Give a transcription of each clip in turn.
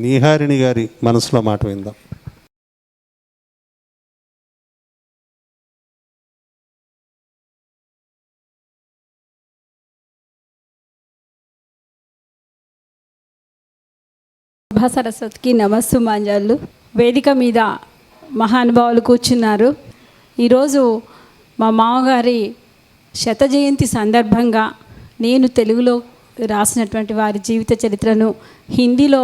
నీహారిణి గారి మనసులో మాట విందాం. సభా సరస్వతికి నమస్సుమాంజాలు వేదిక మీద మహానుభావులు కూర్చున్నారు. ఈరోజు మా మామగారి శత జయంతి సందర్భంగా నేను తెలుగులో రాసినటువంటి వారి జీవిత చరిత్రను హిందీలో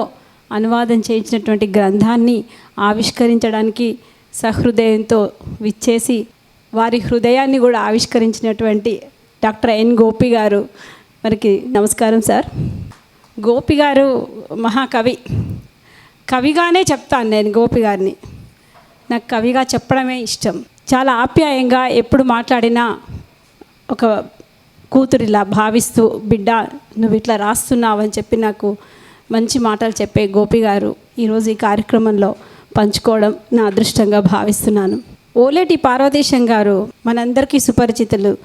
అనువాదం చేయించినటువంటి గ్రంథాన్ని ఆవిష్కరించడానికి సహృదయంతో విచ్చేసి వారి హృదయాన్ని కూడా ఆవిష్కరించినటువంటి డాక్టర్ ఎన్ గోపి గారు. మరికి నమస్కారం సార్. గోపి గారు మహాకవి. కవిగానే చెప్తాను నేను గోపి గారిని. నాకు కవిగా చెప్పడమే ఇష్టం. చాలా ఆప్యాయంగా ఎప్పుడు మాట్లాడినా ఒక కూతురిలా భావిస్తూ బిడ్డ నువ్వు ఇట్లా రాస్తున్నావని చెప్పి నాకు మంచి మాటలు చెప్పే గోపి గారు ఈరోజు ఈ కార్యక్రమంలో పంచుకోవడం నా అదృష్టంగా భావిస్తున్నాను. ఓలేటి పార్వతీశం గారు మనందరికీ సుపరిచితులు.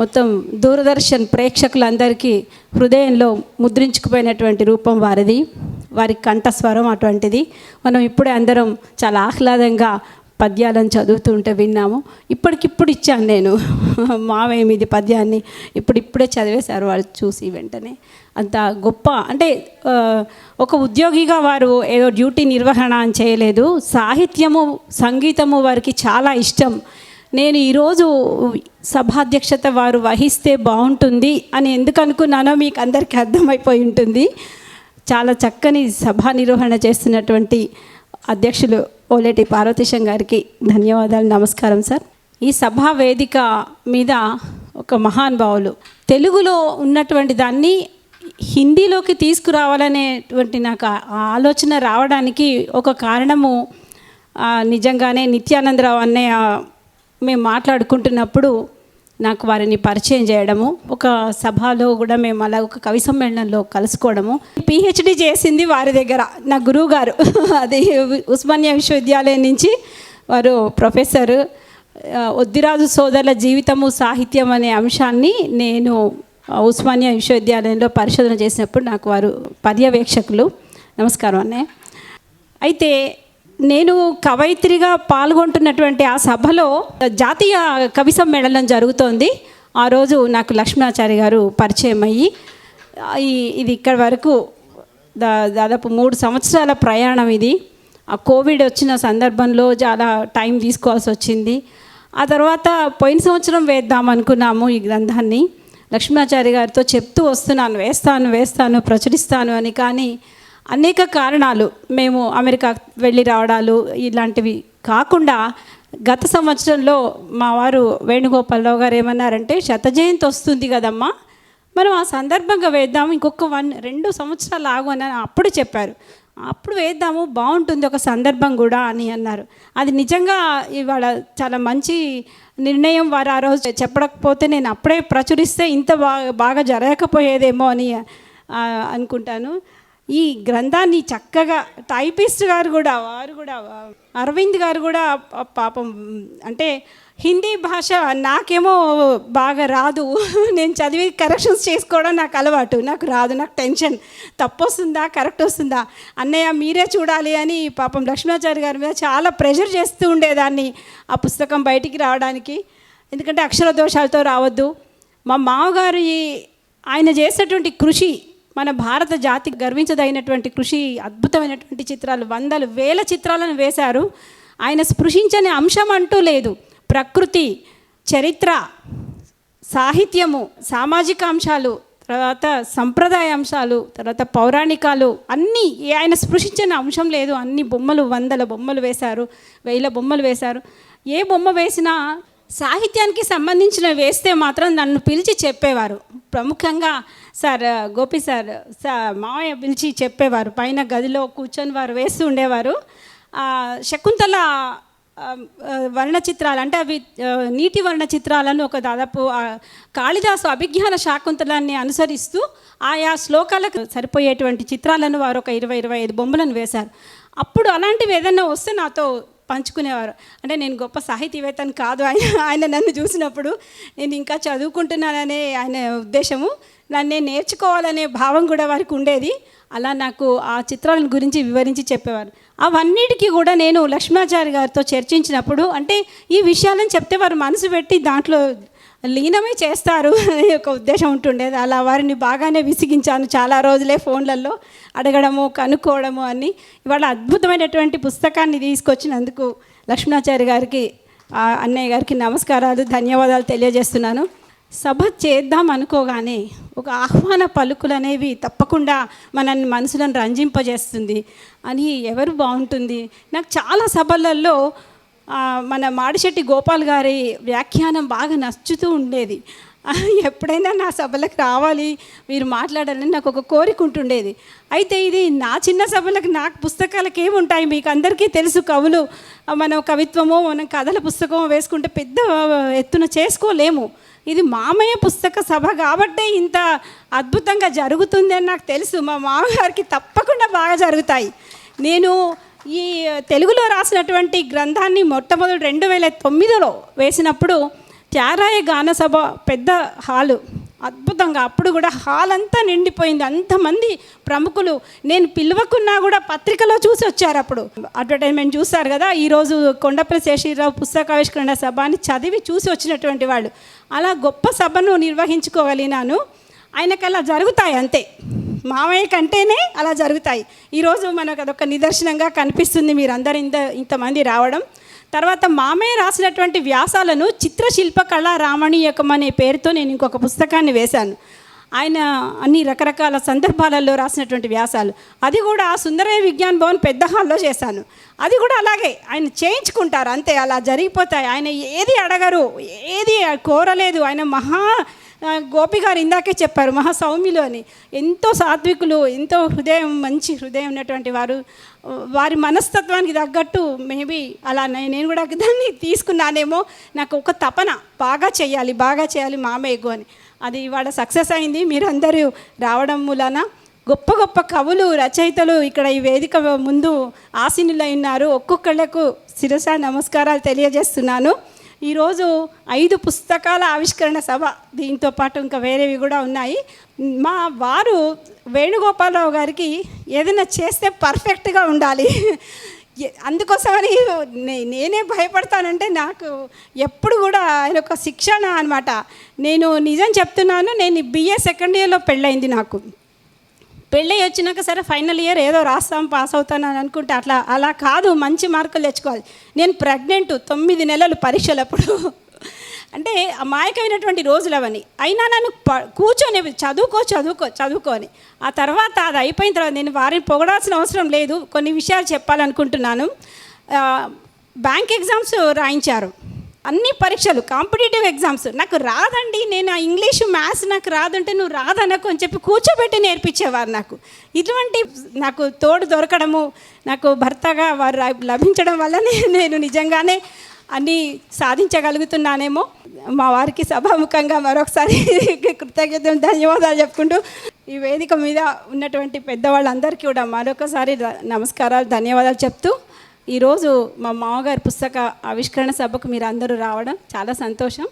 మొత్తం దూరదర్శన్ ప్రేక్షకులందరికీ హృదయంలో ముద్రించుకుపోయినటువంటి రూపం వారిది. వారి కంఠస్వరం అటువంటిది. మనం ఇప్పుడే అందరం చాలా ఆహ్లాదంగా పద్యాలను చదువుతుంటే విన్నాము. ఇప్పటికిప్పుడు ఇచ్చాను నేను. మావయ్య మీది పద్యాన్ని ఇప్పుడిప్పుడే చదివేశారు వాళ్ళు చూసి వెంటనే. అంత గొప్ప అంటే ఒక ఉద్యోగిగా వారు ఏదో డ్యూటీ నిర్వహణ అని చేయలేదు. సాహిత్యము సంగీతము వారికి చాలా ఇష్టం. నేను ఈరోజు సభాధ్యక్షత వారు వహిస్తే బాగుంటుంది అని ఎందుకు అనుకున్నానో మీకు అందరికీ అర్థమైపోయి ఉంటుంది. చాలా చక్కని సభా నిర్వహణ చేస్తున్నటువంటి అధ్యక్షులు ఓలేటి పార్వతీశం గారికి ధన్యవాదాలు నమస్కారం సార్. ఈ సభా వేదిక మీద ఒక మహానుభావులు తెలుగులో ఉన్నటువంటి దాన్ని హిందీలోకి తీసుకురావాలనేటువంటి నాకు ఆ- ఆలోచన రావడానికి ఒక కారణము నిజంగానే నిత్యానందరావు అన్నయ్య మేము మాట్లాడుకుంటున్నప్పుడు నాకు వారిని పరిచయం చేయడము ఒక సభలో కూడా మేము అలా ఒక కవి సమ్మేళనంలో కలుసుకోవడము. పిహెచ్డి చేసింది వారి దగ్గర నా గురువు గారు అది ఉస్మానియా విశ్వవిద్యాలయం నుంచి వారు ప్రొఫెసర్. ఒద్దిరాజు సోదరుల జీవితము సాహిత్యం అనే అంశాన్ని నేను ఉస్మానియా విశ్వవిద్యాలయంలో పరిశోధన చేసినప్పుడు నాకు వారు పర్యవేక్షకులు. నమస్కారం అన్నయ్య. అయితే నేను కవయిత్రిగా పాల్గొంటున్నటువంటి ఆ సభలో జాతీయ కవి సమ్మేళనం జరుగుతోంది. ఆ రోజు నాకు లక్ష్మణాచారి గారు పరిచయం అయ్యి ఇది ఇక్కడి వరకు దా దాదాపు మూడు సంవత్సరాల ప్రయాణం ఇది. ఆ కోవిడ్ వచ్చిన సందర్భంలో చాలా టైం తీసుకోవాల్సి వచ్చింది. ఆ తర్వాత పోయిన సంవత్సరం వేద్దాం అనుకున్నాము ఈ గ్రంథాన్ని. లక్ష్మణాచారి గారితో చెప్తూ వస్తున్నాను వేస్తాను వేస్తాను ప్రచురిస్తాను అని. కానీ అనేక కారణాలు. మేము అమెరికా వెళ్ళి రావడాలు ఇలాంటివి కాకుండా గత సంవత్సరంలో మా వారు వేణుగోపాలరావు గారు ఏమన్నారంటే శత జయంతి వస్తుంది కదమ్మా. మనం ఆ సందర్భంగా వేద్దాము. ఇంకొక వన్ రెండు సంవత్సరాలు ఆగు అని అప్పుడు చెప్పారు. అప్పుడు వేద్దాము బాగుంటుంది ఒక సందర్భం కూడా అని అన్నారు. అది నిజంగా ఇవాళ చాలా మంచి నిర్ణయం వారు ఆ రోజు చెప్పకపోతే నేను అప్పుడే ప్రచురిస్తే ఇంత బాగా బాగా జరగకపోయేదేమో అని అనుకుంటాను. ఈ గ్రంథాన్ని చక్కగా టైపిస్ట్ గారు కూడా వారు కూడా అరవింద్ గారు కూడా పాపం అంటే హిందీ భాష నాకేమో బాగా రాదు. నేను చదివి కరెక్షన్స్ చేసుకోవడం నాకు అలవాటు. నాకు రాదు నాకు టెన్షన్ తప్పు వస్తుందా కరెక్ట్ వస్తుందా? అన్నయ్య మీరే చూడాలి అని పాపం లక్ష్మణాచారి గారి మీద చాలా ప్రెషర్ చేస్తూ ఉండేదాన్ని ఆ పుస్తకం బయటికి రావడానికి. ఎందుకంటే అక్షర దోషాలతో రావద్దు. మా మామగారు ఈ ఆయన చేసేటువంటి కృషి మన భారత జాతికి గర్వించదగినటువంటి కృషి అద్భుతమైనటువంటి చిత్రాలు వందలు వేల చిత్రాలను వేశారు. ఆయన స్పృశించని అంశం అంటూ లేదు. ప్రకృతి చరిత్ర సాహిత్యము సామాజిక అంశాలు తర్వాత సంప్రదాయ అంశాలు తర్వాత పౌరాణికాలు అన్నీ ఏ ఆయన స్పృశించిన అంశం లేదు. అన్ని బొమ్మలు వందల బొమ్మలు వేశారు వేల బొమ్మలు వేశారు. ఏ బొమ్మ వేసినా సాహిత్యానికి సంబంధించిన వేస్తే మాత్రం నన్ను పిలిచి చెప్పేవారు. ప్రముఖంగా సార్ గోపి సార్ సార్ మావయ్య పిలిచి చెప్పేవారు. పైన గదిలో కూర్చొని వారు వేస్తూ ఉండేవారు. శకుంతల వర్ణ చిత్రాలు అంటే అవి నీటి వర్ణ చిత్రాలను ఒక దాదాపు కాళిదాసు అభిజ్ఞాన శాకుంతలాన్ని అనుసరిస్తూ ఆయా శ్లోకాలకు సరిపోయేటువంటి చిత్రాలను వారు ఒక ఇరవై ఇరవై ఐదు బొమ్మలను వేశారు. అప్పుడు అలాంటివి ఏదైనా వస్తే నాతో పంచుకునేవారు. అంటే నేను గొప్ప సాహితీవేత్తను కాదు. ఆయన ఆయన నన్ను చూసినప్పుడు నేను ఇంకా చదువుకుంటున్నాననే ఆయన ఉద్దేశము నన్ను నేను నేర్చుకోవాలనే భావం కూడా వారికి ఉండేది. అలా నాకు ఆ చిత్రాల గురించి వివరించి చెప్పేవారు. అవన్నిటికీ కూడా నేను లక్ష్మణాచారి గారితో చర్చించినప్పుడు అంటే ఈ విషయాలను చెప్తే వారు మనసు పెట్టి దాంట్లో లీనమే చేస్తారు అనే ఒక ఉద్దేశం ఉంటుండేది. అలా వారిని బాగానే విసిగించాను చాలా రోజులే ఫోన్లలో అడగడము కనుక్కోవడము అని. ఇవాళ అద్భుతమైనటువంటి పుస్తకాన్ని తీసుకొచ్చినందుకు లక్ష్మణాచారి గారికి అన్నయ్య గారికి నమస్కారాలు ధన్యవాదాలు తెలియజేస్తున్నాను. సభ చేద్దాం అనుకోగానే ఒక ఆహ్వాన పలుకులు అనేవి తప్పకుండా మనల్ని మనసులను రంజింపజేస్తుంది. అని ఎవరు బాగుంటుంది? నాకు చాలా సభలలో మన మాడిశెట్టి గోపాల్ గారి వ్యాఖ్యానం బాగా నచ్చుతూ ఉండేది. ఎప్పుడైనా నా సభలకు రావాలి మీరు మాట్లాడాలని నాకు ఒక కోరిక ఉంటుండేది. అయితే ఇది నా చిన్న సభలకు నాకు పుస్తకాలకు ఏముంటాయి? మీకు అందరికీ తెలుసు కవులు. మనం కవిత్వమో మనం కథల పుస్తకమో వేసుకుంటే పెద్ద ఎత్తున చేసుకోలేము. ఇది మామయ్య పుస్తక సభ కాబట్టే ఇంత అద్భుతంగా జరుగుతుంది అని నాకు తెలుసు. మా మామగారికి తప్పకుండా బాగా జరుగుతాయి. నేను ఈ తెలుగులో రాసినటువంటి గ్రంథాన్ని మొట్టమొదటి రెండు వేల తొమ్మిదిలో వేసినప్పుడు త్యారాయ గాన సభ పెద్ద హాలు. అద్భుతంగా అప్పుడు కూడా హాల్ అంతా నిండిపోయింది. అంతమంది ప్రముఖులు. నేను పిలవకున్నా కూడా పత్రికలో చూసి వచ్చారు అప్పుడు. అడ్వర్టైజ్మెంట్ చూస్తారు కదా ఈరోజు కొండపల్లి శేషీరావు పుస్తకావిష్కరణ సభ అని చదివి చూసి వచ్చినటువంటి వాళ్ళు. అలా గొప్ప సభను నిర్వహించుకోగలిగినాను. ఆయనకి అలా జరుగుతాయి అంతే. మామయ్య కంటేనే అలా జరుగుతాయి. ఈరోజు మనకు అదొక నిదర్శనంగా కనిపిస్తుంది మీరందరూ ఇంత ఇంతమంది రావడం. తర్వాత మామయ్య రాసినటువంటి వ్యాసాలను చిత్రశిల్ప కళా రామణీయకం అనే పేరుతో నేను ఇంకొక పుస్తకాన్ని వేశాను. ఆయన అన్ని రకరకాల సందర్భాలలో రాసినటువంటి వ్యాసాలు. అది కూడా సుందరయ్య విజ్ఞాన్ భవన్ పెద్ద హాల్లో చేశాను. అది కూడా అలాగే ఆయన చేయించుకుంటారు అంతే అలా జరిగిపోతాయి. ఆయన ఏది అడగరు ఏది కోరలేదు. ఆయన మహా గోపి గారు ఇందాకే చెప్పారు మహాసౌమ్యులు అని. ఎంతో సాత్వికులు ఎంతో హృదయం మంచి హృదయం ఉన్నటువంటి వారు. వారి మనస్తత్వానికి తగ్గట్టు మేబీ అలా నేను కూడా దాన్ని తీసుకున్నానేమో. నాకు ఒక తపన బాగా చేయాలి బాగా చేయాలి మామయ్యకు అని. అది ఇవాళ సక్సెస్ అయింది. మీరందరూ రావడం మూలన గొప్ప గొప్ప కవులు రచయితలు ఇక్కడ ఈ వేదిక ముందు ఆసీనులై ఉన్నారు. ఒక్కొక్కళ్ళకు శిరస నమస్కారాలు తెలియజేస్తున్నాను. ఈరోజు ఐదు పుస్తకాల ఆవిష్కరణ సభ. దీంతో పాటు ఇంకా వేరేవి కూడా ఉన్నాయి. మా వారు వేణుగోపాలరావు గారికి ఏదైనా చేస్తే పర్ఫెక్ట్గా ఉండాలి. అందుకోసమని నే- నేనే భయపడతానంటే నాకు ఎప్పుడు కూడా ఆయన ఒక శిక్షణ అనమాట నేను నిజం చెప్తున్నాను నేను బిఏ సెకండ్ ఇయర్లో పెళ్ళయింది నాకు. పెళ్ళి వచ్చినాక సరే ఫైనల్ ఇయర్ ఏదో రాస్తాం పాస్ అవుతాను అని అనుకుంటే అట్లా అలా కాదు మంచి మార్కులు తెచ్చుకోవాలి. నేను ప్రెగ్నెంట్ తొమ్మిది నెలలు పరీక్షలప్పుడు. అంటే అమాయకమైనటువంటి రోజులు అవన్నీ అయినా నన్ను ప కూర్చొని చదువుకో చదువుకో చదువుకో అని. ఆ తర్వాత అది అయిపోయిన తర్వాత నేను వారిని పొగడాల్సిన అవసరం లేదు. కొన్ని విషయాలు చెప్పాలనుకుంటున్నాను. బ్యాంక్ ఎగ్జామ్స్ రాయించారు. అన్ని పరీక్షలు కాంపిటేటివ్ ఎగ్జామ్స్. నాకు రాదండి నేను ఆ ఇంగ్లీషు మ్యాథ్స్ నాకు రాదంటే నువ్వు రాదనకు అని చెప్పి కూర్చోబెట్టి నేర్పించేవారు నాకు. ఇటువంటి నాకు తోడు దొరకడము నాకు భర్తగా వారు లభించడం వల్లనే నేను నిజంగానే అన్నీ సాధించగలుగుతున్నానేమో. మా వారికి సభాముఖంగా మరొకసారి కృతజ్ఞతలు ధన్యవాదాలు చెప్పుకుంటూ ఈ వేదిక మీద ఉన్నటువంటి పెద్దవాళ్ళందరికీ కూడా మరొకసారి నమస్కారాలు ధన్యవాదాలు చెప్తూ ఈరోజు మా మామగారి పుస్తక ఆవిష్కరణ సభకు మీరు అందరూ రావడం చాలా సంతోషం.